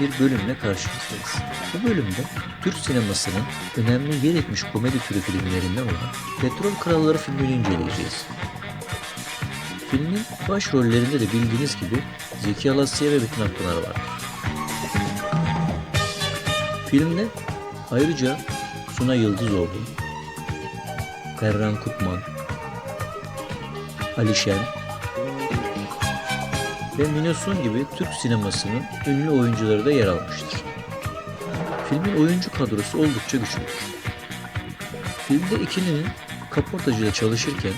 bir bölümle karşınızdayız. Bu bölümde Türk sinemasının önemli yer etmiş komedi türü filmlerinden olan Petrol Kralları filmini inceleyeceğiz. Filmin başrollerinde de bildiğiniz gibi Zeki Alasya ve Metin Akpınar vardır. Filmde ayrıca Suna Yıldızoğlu, Ferran Kutman, Ali Şen ve Minosun gibi Türk sinemasının ünlü oyuncuları da yer almıştır. Filmin oyuncu kadrosu oldukça güçlüdür. Filmde ikilinin kaportacıda çalışırken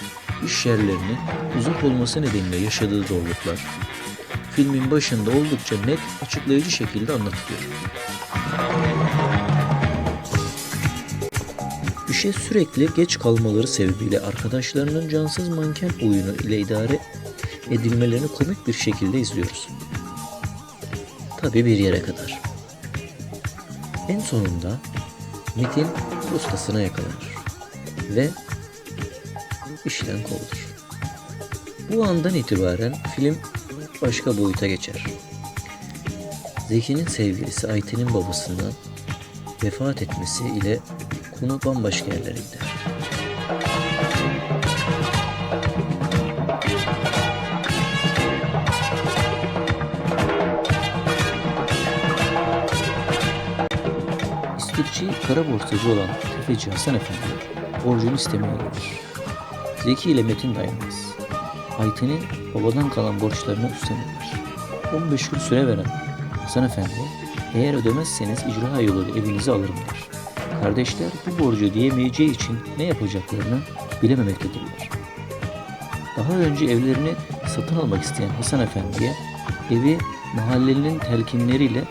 iş yerlerinin uzak olması nedeniyle yaşadığı zorluklar, filmin başında oldukça net, açıklayıcı şekilde anlatılıyor. İşe sürekli geç kalmaları sebebiyle arkadaşlarının cansız manken oyunu ile idare edilmelerini komik bir şekilde izliyoruz. Tabii bir yere kadar. En sonunda Metin ustasına yakalanır ve işten kovulur. Bu andan itibaren film başka boyuta geçer. Zeki'nin sevgilisi Ayten'in babasından vefat etmesi ile konu bambaşka yerlere gider. İstifçi kara borsacı olan tefeci Hasan Efendi borcunu istemeye gelir. Zeki ile Metin dayanmaz. Ayten'in babadan kalan borçlarını üstlenirler. 15 gün süre veren Hasan Efendi eğer ödemezseniz icra yoluyla evinizi alırım der. Kardeşler bu borcu ödeyemeyeceği için ne yapacaklarını bilememektedirler. Daha önce evlerini satın almak isteyen Hasan Efendi'ye evi mahallelinin telkinleriyle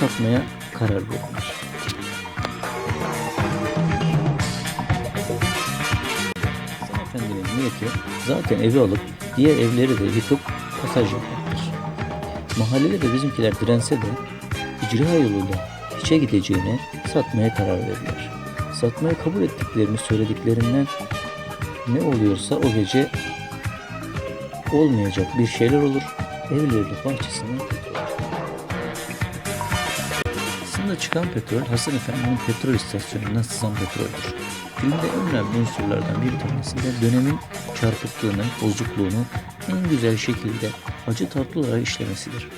satmaya karar. Hasan Efendi'nin niyeti zaten evi alıp diğer evleri de yıkıp pasaj yapmaktır. Mahallede de bizimkiler dirense de icra yoluyla hiçe gideceğine satmaya karar verirler. Satmaya kabul ettiklerini söylediklerinden ne oluyorsa o gece olmayacak bir şeyler olur. Evleri de çıkan petrol Hasan Efendi'nin petrol istasyonundan sızan petroldür. Filmde en önemli unsurlardan bir tanesi de dönemin çarpıklığını, bozukluğunu en güzel şekilde acı tatlı olarak işlemesidir.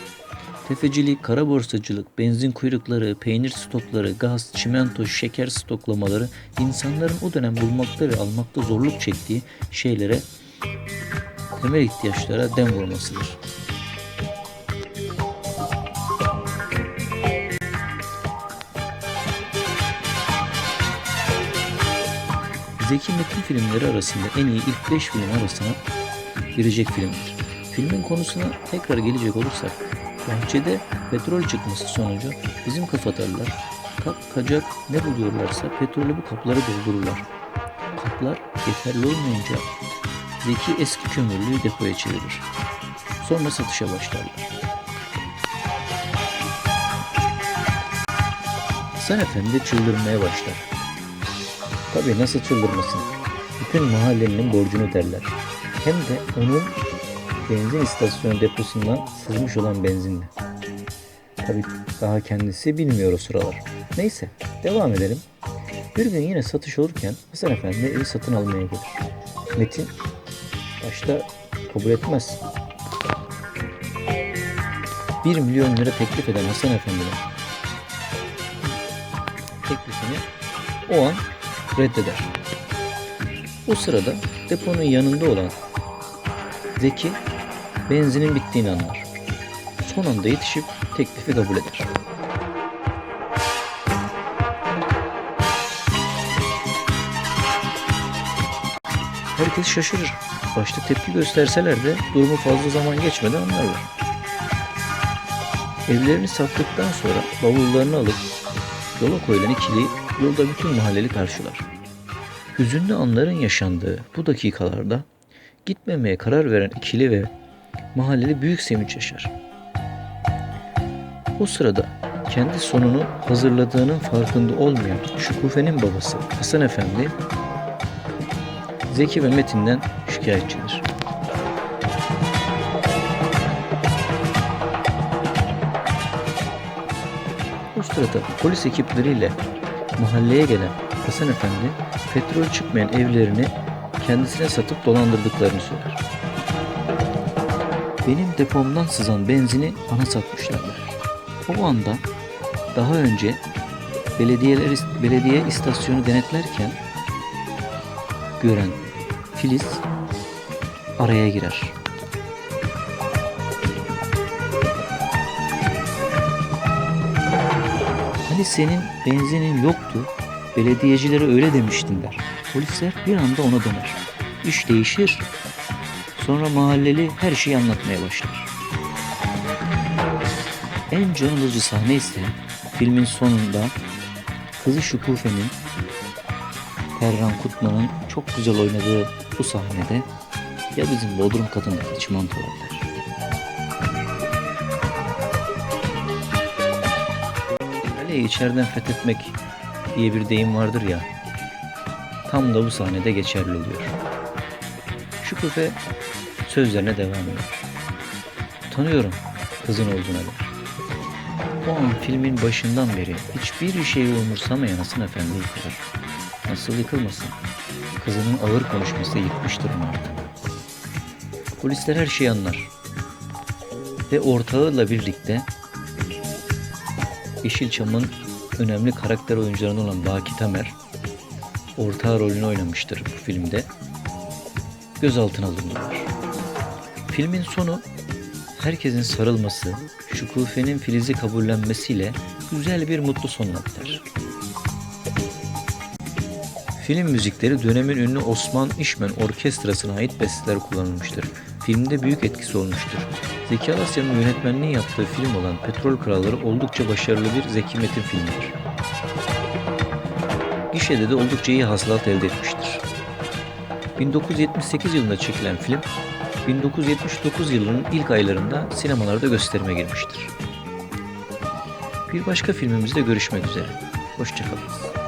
Tefecilik, kara borsacılık, benzin kuyrukları, peynir stokları, gaz, çimento, şeker stoklamaları insanların o dönem bulmakta ve almakta zorluk çektiği şeylere, temel ihtiyaçlara dem vurmasıdır. Zeki Metin filmleri arasında en iyi ilk 5 film arasına girecek filmdir. Filmin konusuna tekrar gelecek olursak, bahçede petrol çıkması sonucu bizim kafadarlar kap kacak ne buluyorlarsa petrolü bu kaplara doldururlar. Kaplar yeterli olmayınca Zeki eski kömürlüğü depoya çevirir. Sonra satışa başlarlar. Hasan Efendi çıldırmaya başlar. Tabii nasıl çıldırmasın. Bütün mahallenin borcunu öderler. Hem de onun benzin istasyonu deposundan sızmış olan benzinle. Tabii daha kendisi bilmiyor o sıralar. Neyse devam edelim. Bir gün yine satış olurken Hasan Efendi evi satın almaya gelir. Metin başta kabul etmez. 1 milyon lira teklif eden Hasan Efendi'nin teklifini o an reddeder. O sırada deponun yanında olan Zeki benzinin bittiğini anlar. Son anda yetişip teklifi kabul eder. Herkes şaşırır. Başta tepki gösterseler de durumu fazla zaman geçmeden anlarlar. Evlerini sattıktan sonra bavullarını alıp yola koyulan ikili yolda bütün mahalleli karşılar. Hüzünlü anların yaşandığı bu dakikalarda gitmemeye karar veren ikili ve mahalleli büyük sevinç yaşar. O sırada kendi sonunu hazırladığının farkında olmayan Şükufe'nin babası Hasan Efendi Zeki ve Metin'den şikayetçidir. O sırada polis ekipleriyle mahalleye gelen Hasan Efendi petrol çıkmayan evlerini kendisine satıp dolandırdıklarını söyler. Benim depomdan sızan benzini bana satmışlardır. O anda daha önce belediyeler belediye istasyonu denetlerken gören Filiz araya girer. Hani senin benzinin yoktu, belediyecilere öyle demiştin der. Polisler bir anda ona döner. İş değişir. Sonra mahalleli her şeyi anlatmaya başlar. En can alıcı sahne ise filmin sonunda kızı Şükufe'nin Perran Kutman'ın çok güzel oynadığı bu sahnede ya bizim Bodrum katındaki çimentolardır. Kaleyi içeriden fethetmek diye bir deyim vardır ya. Tam da bu sahnede geçerli oluyor. Şükufe sözlerine devam ediyor. Tanıyorum kızın olduğuna der. O an filmin başından beri hiçbir şeyi umursamayan Hasan Efendi yıkılır. Nasıl yıkılmasın? Kızının ağır konuşması yıkmıştır onu artık. Polisler her şeyi anlar. Ve ortağıyla birlikte Yeşilçam'ın önemli karakter oyuncularından olan Baki Tamer ortağı rolünü oynamıştır bu filmde. Gözaltına alındılar. Filmin sonu herkesin sarılması, Şükufe'nin Filiz'i kabullenmesiyle güzel bir mutlu sonuna biter. Film müzikleri dönemin ünlü Osman İşmen Orkestrası'na ait besteler kullanılmıştır. Filmde büyük etkisi olmuştur. Zeki Alasya'nın yönetmenliği yaptığı film olan Petrol Kralları oldukça başarılı bir Zeki Metin filmidir. Gişede de oldukça iyi hasılat elde etmiştir. 1978 yılında çekilen film, 1979 yılının ilk aylarında sinemalarda gösterime girmiştir. Bir başka filmimizde görüşmek üzere. Hoşçakalın.